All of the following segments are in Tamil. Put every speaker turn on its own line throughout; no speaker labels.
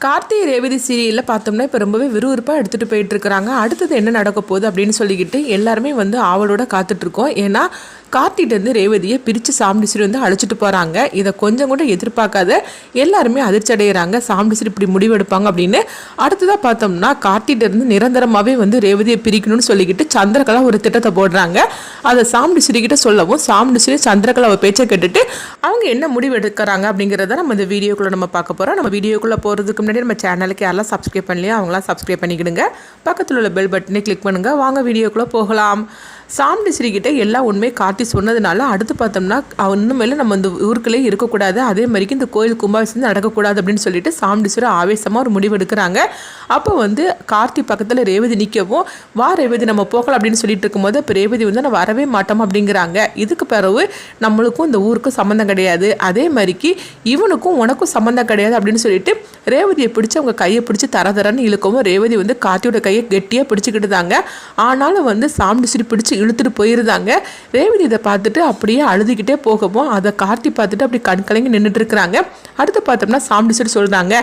கார்த்திகை ரேவதி சீரியலில் பார்த்தோம்னா இப்போ ரொம்பவே விறுவிறுப்பாக எடுத்துகிட்டு போயிட்டு இருக்கிறாங்க. அடுத்தது என்ன நடக்க போகுது அப்படின்னு சொல்லிக்கிட்டு எல்லாருமே வந்து ஆவலோட காத்துட்ருக்கோம் ஏன்னா கார்த்திகிட்டேருந்து ரேவதியை பிரித்து சாம்பிடிசிரி வந்து அழைச்சிட்டு போகிறாங்க இதை கொஞ்சம் கூட எதிர்பார்க்காத எல்லாருமே அதிர்ச்சி அடைகிறாங்க சாம்பிடிசிரி இப்படி முடிவெடுப்பாங்க அப்படின்னு. அடுத்ததாக பார்த்தோம்னா கார்த்திகிட்டேருந்து நிரந்தரமாகவே வந்து ரேவதியை பிரிக்கணும்னு சொல்லிக்கிட்டு சந்திரகலா ஒரு திட்டத்தை போடுறாங்க. அதை சாம்பிடிசிரி கிட்ட சொல்லவும் சாம்பிடிசிரி சந்திரகலாவை பேச்சை கேட்டுட்டு அவங்க என்ன முடிவு எடுக்கிறாங்க அப்படிங்கிறத நம்ம இந்த வீடியோக்குள்ளே நம்ம பார்க்க போகிறோம் நம்ம வீடியோக்குள்ளே போகிறதுக்கு முன்னாடி நம்ம சேனலுக்கு யாரெல்லாம் சப்ஸ்கிரைப் பண்ணலையோ அவங்களாம் சப்ஸ்கிரைப் பண்ணிக்கிடுங்க. பக்கத்தில் உள்ள பெல் பட்டனை கிளிக் பண்ணுங்கள் வாங்க வீடியோக்குள்ளே போகலாம். சாம்பிடிஸ்ரீ கிட்ட எல்லா உண்மையை காட்டி சொன்னதுனால அடுத்து பார்த்தோம்னா இன்னுமேல நம்ம இந்த ஊருக்குள்ளே இருக்கக்கூடாது. அதே மாதிரிக்கு இந்த கோயில் கும்பாபிஷேகம் நடக்கக்கூடாது அப்படின்னு சொல்லிட்டு சாம்பிடிஸ்வரர் ஆவேசமாக ஒரு முடிவு எடுக்கிறாங்க. அப்போ வந்து கார்த்தி பக்கத்தில் ரேவதி நிற்கவும் வா ரேவதி நம்ம போகலாம் அப்படின்னு சொல்லிட்டு இருக்கும்போது இப்போ ரேவதி வந்து நான் வரவே மாட்டோம் அப்படிங்கிறாங்க. இதுக்கு பிறகு நம்மளுக்கும் இந்த ஊருக்கும் சம்மந்தம் கிடையாது. அதே மாதிரிக்கு இவனுக்கும் உனக்கும் சம்மந்தம் கிடையாது அப்படின்னு சொல்லிட்டு ரேவதியை பிடிச்சி அவங்க கையை பிடிச்சி தர தரன்னு இழுக்கவும் ரேவதி வந்து கார்த்தியோட கையை கெட்டியாக பிடிச்சிக்கிட்டு தாங்க. ஆனாலும் வந்து சாம்பிடிஸ்வரி பிடிச்சி இழுத்துட்டு போயிருந்தாங்க. ரேவதி இதை பார்த்துட்டு அப்படியே அழுதுகிட்டே போகவும் அதை கார்த்தி பார்த்துட்டு அப்படி கண் கலங்கி நின்றுட்டு இருக்கிறாங்க. அடுத்து பார்த்தோம்னா சாம்பிடிஸ்வரி சொல்கிறாங்க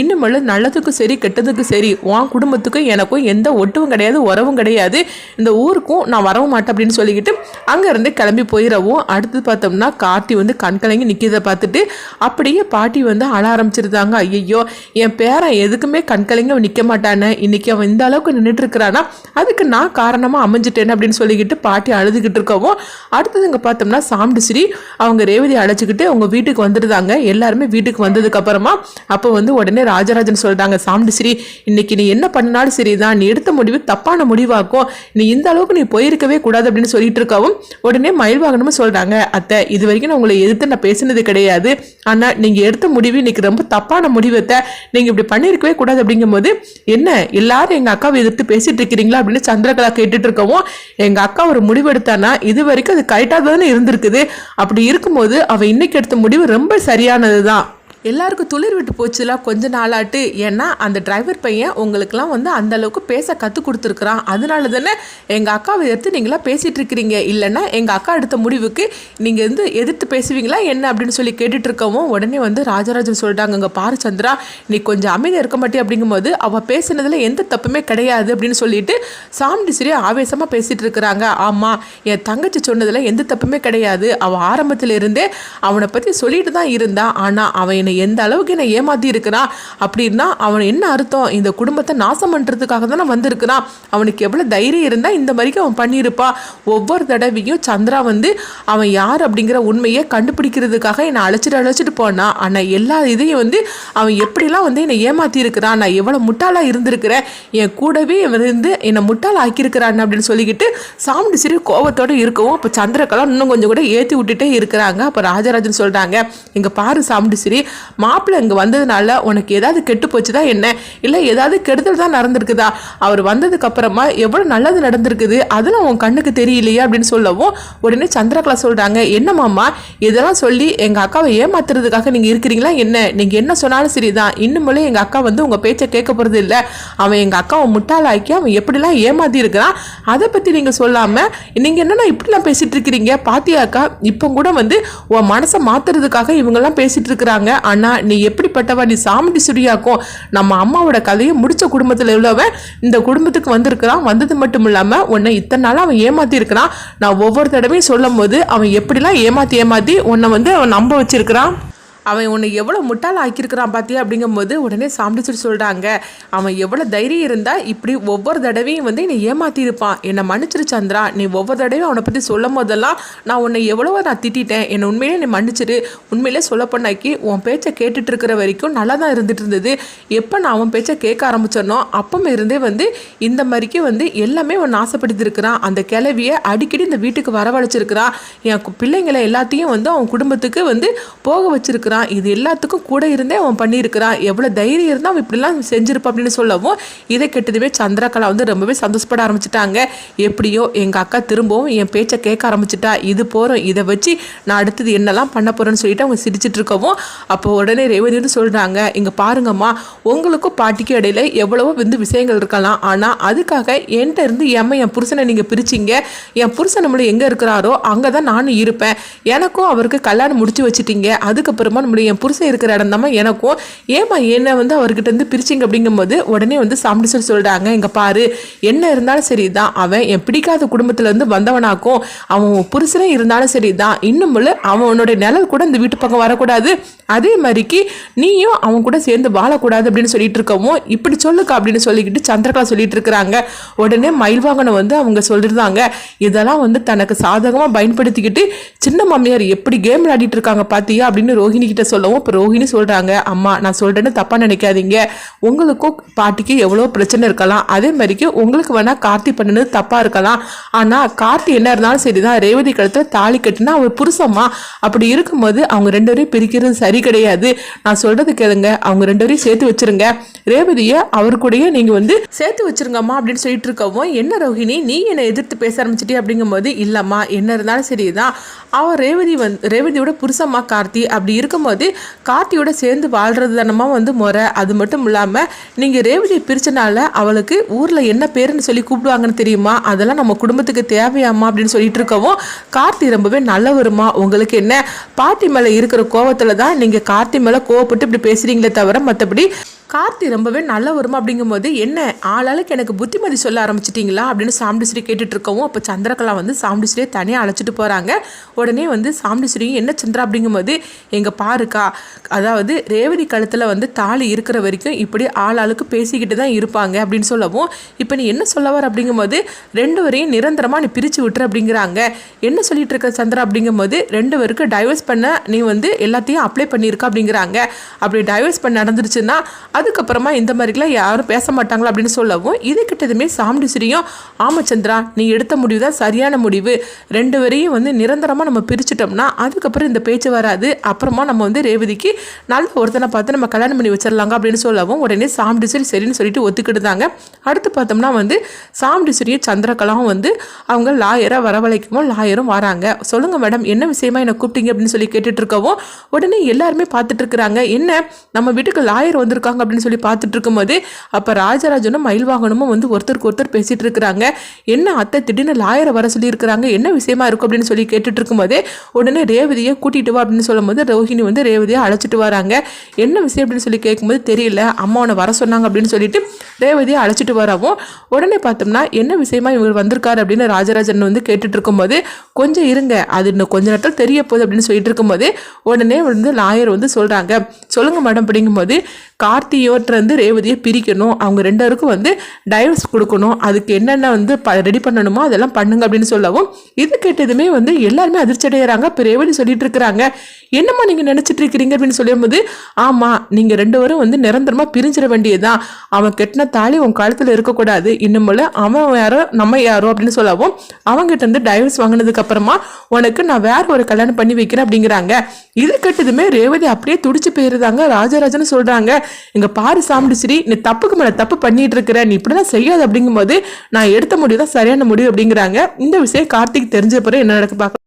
இன்னுமல்ல நல்லதுக்கும் சரி கெட்டதுக்கும் சரி உன் குடும்பத்துக்கும் எனக்கும் எந்த ஒட்டுவும் கிடையாது உறவும் கிடையாது. இந்த ஊருக்கும் நான் வரவும் மாட்டேன் அப்படின்னு சொல்லிக்கிட்டு அங்கேருந்து கிளம்பி போயிடவும் அடுத்து பார்த்தோம்னா கார்த்தி வந்து கண் கலங்கி நிற்கிறத பார்த்துட்டு அப்படியே பாட்டி வந்து அழ ஆரம்பிச்சிருந்தாங்க. ஐயோ என் பேரன் எதுக்குமே கண் கலங்கி அவன் நிற்க மாட்டானே. இன்னைக்கு அவன் இந்த அளவுக்கு நின்றுட்டு இருக்கிறானா. அதுக்கு நான் காரணமாக அமைஞ்சிட்டேன் அப்படின்னு சொல்லிக்கிட்டு பாட்டி அழுதுகிட்டு இருக்கவும் அடுத்தது இங்கே பார்த்தோம்னா சாம்பிடிஸ்ரீ அவங்க ரேவதி அழைச்சிக்கிட்டு அவங்க வீட்டுக்கு வந்துருந்தாங்க எல்லாருமே வீட்டுக்கு வந்ததுக்கப்புறமா அப்போ வந்து உடனே ராஜராஜன் சொல்கிறாங்க சாம்பிடிஸ்ரீ இன்னைக்கு நீ என்ன பண்ணாலும் சரிதான். நீ எடுத்த முடிவு தப்பான முடிவாக்கும். நீ இந்த அளவுக்கு நீ போயிருக்கவே கூடாது அப்படின்னு சொல்லிட்டு இருக்கவும் உடனே மயில் வாகனமும் சொல்கிறாங்க அத்தை இது வரைக்கும் நான் உங்களை எதிர்த்து நான் பேசினது கிடையாது. ஆனால் நீங்கள் எடுத்த முடிவு இன்னைக்கு ரொம்ப தப்பான முடிவத்தை நீங்கள் இப்படி பண்ணியிருக்கவே கூடாது அப்படிங்கும்போது என்ன எல்லாரும் எங்கள் அக்காவை எதிர்த்து பேசிட்டு இருக்கிறீங்களா? அப்படின்னு சந்திரகலா கேட்டுட்டு இருக்கவும் எங்கள் அக்கா ஒரு முடிவு எடுத்தானா? இது வரைக்கும் அது கரெக்டாக தானே இருந்திருக்குது. அப்படி இருக்கும்போது அவள் இன்னைக்கு எடுத்த முடிவு ரொம்ப சரியானது தான் எல்லாருக்கும் துளிர் விட்டு போச்சுல கொஞ்ச நாளாட்டு. ஏன்னா அந்த டிரைவர் பையன் உங்களுக்குலாம் வந்து அந்த அளவுக்கு பேச கற்றுக் கொடுத்துருக்குறான். அதனால தானே எங்கள் அக்காவை எடுத்து நீங்களாம் பேசிகிட்டு இருக்கிறீங்க. இல்லைன்னா எங்கள் அக்கா எடுத்த முடிவுக்கு நீங்கள் வந்து எதிர்த்து பேசுவீங்களா? என்ன? அப்படின்னு சொல்லி கேட்டுட்டு இருக்கவும் உடனே வந்து ராஜராஜன் சொல்லிட்டாங்க இங்கே பாரு சந்திரா நீ கொஞ்சம் அமைதியாக இருக்க மாட்டே அப்படிங்கும்போது அவள் பேசுனதில் எந்த தப்புமே கிடையாது. அப்படின்னு சொல்லிட்டு சாமிடி சரி ஆவேசமாக பேசிகிட்டு இருக்கிறாங்க ஆமாம் என் தங்கச்சி சொன்னதில் எந்த தப்புமே கிடையாது. அவள் ஆரம்பத்தில் இருந்தே அவனை பற்றி சொல்லிட்டு தான் இருந்தான் ஆனால் அவன் என்னை எந்த அளவுக்கு என்னை ஏமாத்தி இருக்கிறான் அப்படின்னா அவன் என்ன அர்த்தம்? இந்த குடும்பத்தை நாசம் பண்ணுறதுக்காக தானே வந்திருக்கிறான் அவனுக்கு எவ்வளோ தைரியம் இருந்தால் இந்த மாதிரிக்கு அவன் பண்ணியிருப்பா. ஒவ்வொரு தடவையும் சந்திரா வந்து அவன் யார் அப்படிங்கிற உண்மையை கண்டுபிடிக்கிறதுக்காக என்னை அழைச்சிட்டு அழைச்சிட்டு போனான் ஆனால் எல்லா இதையும் வந்து அவன் எப்படிலாம் வந்து என்னை ஏமாத்தி இருக்கிறான் நான் எவ்வளோ முட்டாளாக இருந்திருக்கிறேன்? என் கூடவே இவன் இருந்து என்னை முட்டாள் ஆக்கியிருக்கிறான் அப்படின்னு சொல்லிக்கிட்டு சாமிடி சிறு கோபத்தோடு இருக்கவும் அப்போ சந்திரகலா இன்னும் கொஞ்சம் கூட ஏற்றி விட்டுட்டே இருக்கிறாங்க. அப்போ ராஜராஜன் சொல்கிறாங்க இங்கே பாரு சாமிடி சிறி மாப்பிள்ளை இங்கே வந்ததுனால உனக்கு ஏதாவது கெட்டு போச்சுதா என்ன? இல்லை ஏதாவது கெடுதல் தான் நடந்திருக்குதா? அவர் வந்ததுக்கப்புறமா எவ்வளோ நல்லது நடந்திருக்குது? அதெல்லாம் உன் கண்ணுக்கு தெரியலையே அப்படின்னு சொல்லவும் உடனே சந்திரகலா சொல்கிறாங்க என்ன இதெல்லாம் சொல்லி எங்கள் அக்காவை ஏமாத்துறதுக்காக நீங்கள் இருக்கிறீங்களா என்ன? நீங்கள் என்ன சொன்னாலும் சரிதான். இன்னும்போலே எங்கள் அக்கா வந்து உங்கள் பேச்சை கேட்க போகிறது இல்லை. அவன் எங்கள் அக்காவை முட்டாளாக்கி அவன் எப்படிலாம் ஏமாத்தி இருக்கிறான் அதை பற்றி நீங்கள் சொல்லாமல் நீங்கள் என்னென்னா இப்படிலாம் பேசிகிட்டு இருக்கிறீங்க? பாத்தியாக்கா இப்போ கூட வந்து உன் மனசை மாத்துறதுக்காக இவங்கெல்லாம் பேசிகிட்டு இருக்கிறாங்க. அண்ணா நீ எப்படிப்பட்டவா நீ சாமிடி சுரியாக்கும்? நம்ம அம்மாவோட கதையை முடிச்ச குடும்பத்தில் உள்ளவன் இந்த குடும்பத்துக்கு வந்திருக்கிறான். வந்தது மட்டும் இல்லாமல் உன்னை இத்தனை நாளாக அவன் ஏமாத்தி இருக்கிறான். நான் ஒவ்வொரு தடவையும் சொல்லும் போது அவன் எப்படிலாம் ஏமாத்தி ஏமாத்தி உன்னை வந்து அவன் நம்ப வச்சிருக்கிறான்? அவன் உன்னை எவ்வளோ முட்டால் ஆக்கியிருக்கிறான் பார்த்தியா அப்படிங்கும்போது உடனே சாம்பிடிச்சிட்டு சொல்கிறாங்க அவன் எவ்வளோ தைரியம் இருந்தால் இப்படி ஒவ்வொரு தடவையும் வந்து என்னை ஏமாற்றியிருப்பான் என்னை மன்னிச்சிரு சந்திரா. நீ ஒவ்வொரு தடவையும் அவனை பற்றி சொல்லும் போதெல்லாம் நான் உன்னை எவ்வளவோ நான் திட்டிட்டேன். என்னை உண்மையிலே நீ மன்னிச்சிரு. உண்மையிலே சொல்ல பண்ணாக்கி உன் பேச்சை கேட்டுட்டு இருக்கிற வரைக்கும் நல்லா தான் இருந்துட்டு இருந்தது. எப்போ நான் அவன் பேச்சை கேட்க ஆரம்பிச்சேனோ அப்பமே இருந்தே வந்து இந்த மாதிரிக்கு வந்து எல்லாமே அவன் ஆசைப்படுத்திருக்கிறான் அந்த கிளவியை அடிக்கடி இந்த வீட்டுக்கு வரவழைச்சிருக்கிறான். என் கு- பிள்ளைங்களை எல்லாத்தையும் வந்து அவன் குடும்பத்துக்கு வந்து போக வச்சிருக்கிறான். இது எல்லாத்துக்கும் கூட இருந்தே அவன் பண்ணியிருக்கிறான். எவ்வளோ தைரியம் இருந்தால் அவன் இப்படிலாம் செஞ்சுருப்பான் அப்படின்னு சொல்லவும் இதை கெட்டதுமே சந்திரகலா வந்து ரொம்பவே சந்தோஷப்பட ஆரம்பிச்சிட்டாங்க. எப்படியோ எங்கள் அக்கா திரும்பவும் என் பேச்சை கேட்க ஆரம்பிச்சிட்டா. இது போகிறோம் இதை வச்சு நான் அடுத்தது என்னெல்லாம் பண்ண போகிறேன்னு சொல்லிட்டு அவங்க சிரிச்சிட்டு இருக்கவும் அப்போ உடனே ரேவதி வந்து சொல்கிறாங்க இங்கே பாருங்கம்மா உங்களுக்கும் பாட்டிக்கும் இடையில எவ்வளவோ வந்து விஷயங்கள் இருக்கலாம். ஆனால் அதுக்காக என்கிட்ட இருந்து ஏமா என் புருஷனை நீங்கள் பிரிச்சிங்க? என் புருஷன் நம்மளை எங்கே இருக்கிறாரோ அங்கே தான் நானும் இருப்பேன். எனக்கும் அவருக்கு கல்யாணம் முடிச்சு வச்சுட்டீங்க. அதுக்கப்புறமா பண்ண முடியும் என் புருஷன் இருக்கிற இடம் தான் எனக்கும். ஏமா என்ன வந்து அவர்கிட்ட இருந்து பிரிச்சிங்க அப்படிங்கும்போது உடனே வந்து சாம்பிடிச்சல் சொல்கிறாங்க இங்கே பாரு என்ன இருந்தாலும் சரிதான். அவன் என் பிடிக்காத குடும்பத்துலேருந்து வந்தவனாக்கும் அவன் புருஷனே இருந்தாலும் சரி தான் இன்னும் அவனுடைய நிழல் கூட இந்த வீட்டு பக்கம் வரக்கூடாது. அதே மாதிரிக்கு நீயும் அவன் கூட சேர்ந்து வாழக்கூடாது அப்படின்னு சொல்லிட்டு இருக்கவும் இப்படி சொல்லுக்கா அப்படின்னு சொல்லிக்கிட்டு சந்திரகலா சொல்லிட்டு இருக்கிறாங்க. உடனே மயில்வாகனம் வந்து அவங்க சொல்லிருந்தாங்க. இதெல்லாம் வந்து தனக்கு சாதகமாக பயன்படுத்திக்கிட்டு சின்ன மாமியார் எப்படி கேம் விளையாடிட்டு இருக்காங்க பார்த்தியா அப்படின்னு ரோஹிணி கிட்ட சொல்லவும் இப்போ ரோஹிணி சொல்கிறாங்க அம்மா நான் சொல்கிறேன்னு தப்பாக நினைக்காதீங்க. உங்களுக்கும் பாட்டிக்கு எவ்வளோ பிரச்சனை இருக்கலாம். அதே மாதிரிக்கு உங்களுக்கு வேணால் கார்த்தி பண்ணினது தப்பாக இருக்கலாம். ஆனால் கார்த்தி என்ன இருந்தாலும் சரி தான் ரேவதி கழுத்தில் தாலி கட்டினா அவர் புருஷம்மா. அப்படி இருக்கும்போது அவங்க ரெண்டு பேரையும் பிரிக்கிறது சரி கிடையாது. நான் சொல்கிறது கேளுங்க. அவங்க ரெண்டு பேரையும் சேர்த்து வச்சிருங்க. ரேவதியை அவர் கூடயே நீங்கள் வந்து சேர்த்து வச்சிருங்கம்மா அப்படின்னு சொல்லிட்டு இருக்கவும் என்ன ரோஹிணி நீ என்னை எதிர்த்து பேச ஆரம்பிச்சிட்டே அப்படிங்கும்போது இல்லைம்மா என்ன இருந்தாலும் சரி தான் அவன் ரேவதி வந் ரேவதியோட புருஷம்மா கார்த்தி. அப்படி இருக்கும் இருக்கும்போது கார்த்தியோட சேர்ந்து வாழ்றது தானமா வந்து முறை. அது மட்டும் இல்லாமல் நீங்கள் ரேவதியை பிரிச்சனால அவளுக்கு ஊரில் என்ன பேருன்னு சொல்லி கூப்பிடுவாங்கன்னு தெரியுமா? அதெல்லாம் நம்ம குடும்பத்துக்கு தேவையாமா அப்படின்னு சொல்லிட்டு இருக்கவும் கார்த்தி ரொம்பவே நல்லவருமா உங்களுக்கு என்ன? பாட்டி மேலே இருக்கிற கோவத்தில் தான் நீங்கள் கார்த்தி மேலே கோவப்பட்டு இப்படி பேசுகிறீங்களே தவிர மற்றபடி கார்த்தி ரொம்பவே நல்ல வருமா அப்படிங்கும்போது என்ன ஆளாளுக்கு எனக்கு புத்திமதி சொல்ல ஆரம்பிச்சிட்டிங்களா அப்படின்னு சாம்பிடிஸ்ரீ கேட்டுட்டு இருக்கவும் அப்போ சந்திரகலா வந்து சாம்பிடிஸ்ரீயை தனியாக அழைச்சிட்டு போகிறாங்க உடனே வந்து சாம்பிடிஸ்ரீயும் என்ன சந்திரா? அப்படிங்கும்போது எங்கள் பாருக்கா அதாவது ரேவதி கழுத்தில் வந்து தாலி இருக்கிற வரைக்கும் இப்படி ஆளாளுக்கு பேசிக்கிட்டு தான் இருப்பாங்க அப்படின்னு சொல்லவும் இப்போ நீ என்ன சொல்ல வர? அப்படிங்கும்போது ரெண்டு வரையும் நிரந்தரமாக நீ பிரித்து விட்டுற அப்படிங்கிறாங்க. என்ன சொல்லிட்டு இருக்க சந்திரா? அப்படிங்கும்போது ரெண்டு பேருக்கு டைவர்ஸ் பண்ண நீ வந்து எல்லாத்தையும் அப்ளை பண்ணியிருக்க அப்படிங்கிறாங்க. அப்படி டைவர்ஸ் பண்ண நடந்துருச்சுன்னா அதுக்கப்புறமா இந்த மாதிரிலாம் யாரும் பேச மாட்டாங்களா அப்படின்னு சொல்லவும் இது கிட்டதுமே சாமுண்டிஸ்வரியும் ஆமச்சந்திரா நீ எடுத்த முடிவு தான் சரியான முடிவு. ரெண்டு வரையும் வந்து நிரந்தரமாக நம்ம பிரிச்சிட்டோம்னா அதுக்கப்புறம் இந்த பேச்சு வராது. அப்புறமா நம்ம வந்து ரேவதிக்கு நல்ல ஒருத்தனை பார்த்து நம்ம கல்யாணம் பண்ணி வச்சிடலாங்க அப்படின்னு சொல்லவும் உடனே சாமுண்டிஸ்வரி சரின்னு சொல்லிட்டு ஒத்துக்கிட்டுதாங்க. அடுத்து பார்த்தோம்னா வந்து சாமுண்டிஸ்வரியும் சந்திரகலாவும் வந்து அவங்க லாயரை வரவழைக்கவும் லாயரும் வராங்க. சொல்லுங்க மேடம் என்ன விஷயமா என்னை கூப்பிட்டீங்க? அப்படின்னு சொல்லி கேட்டுட்டு இருக்கவும் உடனே எல்லாருமே பார்த்துட்டு இருக்கிறாங்க. என்ன நம்ம வீட்டுக்கு லாயர் வந்திருக்காங்க அப்படின்னு சொல்லி பார்த்துட்டு இருக்கும்போது அப்போ ராஜராஜனும் மயில்வாகனமும் வந்து ஒருத்தருக்கு ஒருத்தர் பேசிட்டு இருக்கிறாங்க என்ன அத்தை திடீர்னு லாயரை வர சொல்லியிருக்கிறாங்க? என்ன விஷயமா இருக்கும் அப்படின்னு சொல்லி கேட்டுட்டு இருக்கும்போது உடனே ரேவதியை கூட்டிட்டு வா அப்படின்னு சொல்லும்போது ரோஹிணி வந்து ரேவதியை அழைச்சிட்டு வராங்க. என்ன விஷயம் அப்படின்னு சொல்லி கேட்கும்போது தெரியல. அம்மா உன்னை வர சொன்னாங்க அப்படின்னு சொல்லிட்டு ரேவதியை அழைச்சிட்டு வரவும் உடனே பார்த்தோம்னா என்ன விஷயமா இவர் வந்திருக்காரு அப்படின்னு ராஜராஜன் வந்து கேட்டுட்டு இருக்கும்போது கொஞ்சம் இருங்க அது இன்னும் கொஞ்ச நேரத்தில் தெரிய போகுது அப்படின்னு சொல்லிட்டு இருக்கும்போது உடனே வந்து லாயர் வந்து சொல்கிறாங்க சொல்லுங்க மேடம் அப்படிங்கும்போது கார்த்தியோட்டிருந்து ரேவதியை பிரிக்கணும். அவங்க ரெண்டு பேருக்கும் வந்து டைவர்ஸ் கொடுக்கணும். அதுக்கு என்னென்ன வந்து ப ரெடி பண்ணணுமோ அதெல்லாம் பண்ணுங்க அப்படின்னு சொல்லவும் இது கேட்டதுமே வந்து எல்லாருமே அதிர்ச்சி அடைகிறாங்க இப்போ ரேவதி சொல்லிட்டு இருக்கிறாங்க. என்னம்மா நீங்கள் நினச்சிட்டு இருக்கிறீங்க அப்படின்னு சொல்லும்போது ஆமாம் நீங்கள் ரெண்டு பேரும் வந்து நிரந்தரமாக பிரிஞ்சிட வேண்டியதுதான். அவன் கெட்டின தாலி உன் காலத்தில் இருக்கக்கூடாது. இன்னும் போல அவன் யாரோ நம்ம யாரோ அப்படின்னு சொல்லவும் அவங்ககிட்ட இருந்து டைவர்ஸ் வாங்கினதுக்கு அப்புறமா உனக்கு நான் வேற ஒரு கல்யாணம் பண்ணி வைக்கிறேன் அப்படிங்கிறாங்க. இது கெட்டதுமே ரேவதி அப்படியே துடிச்சு போயிருந்தாங்க ராஜராஜன் சொல்கிறாங்க இங்க பாரு சாமிடுச்சிரி நீ தப்புக்கு மேலே தப்பு பண்ணிட்டு இருக்கிற நீ இப்படிதான் செய்யாது அப்படிங்கும்போது நான் எடுத்த முடிவு தான் சரியான முடிவு அப்படிங்கிறாங்க. இந்த விஷயம் கார்த்திக் தெரிஞ்ச பிறகு என்ன நடக்க பார்க்க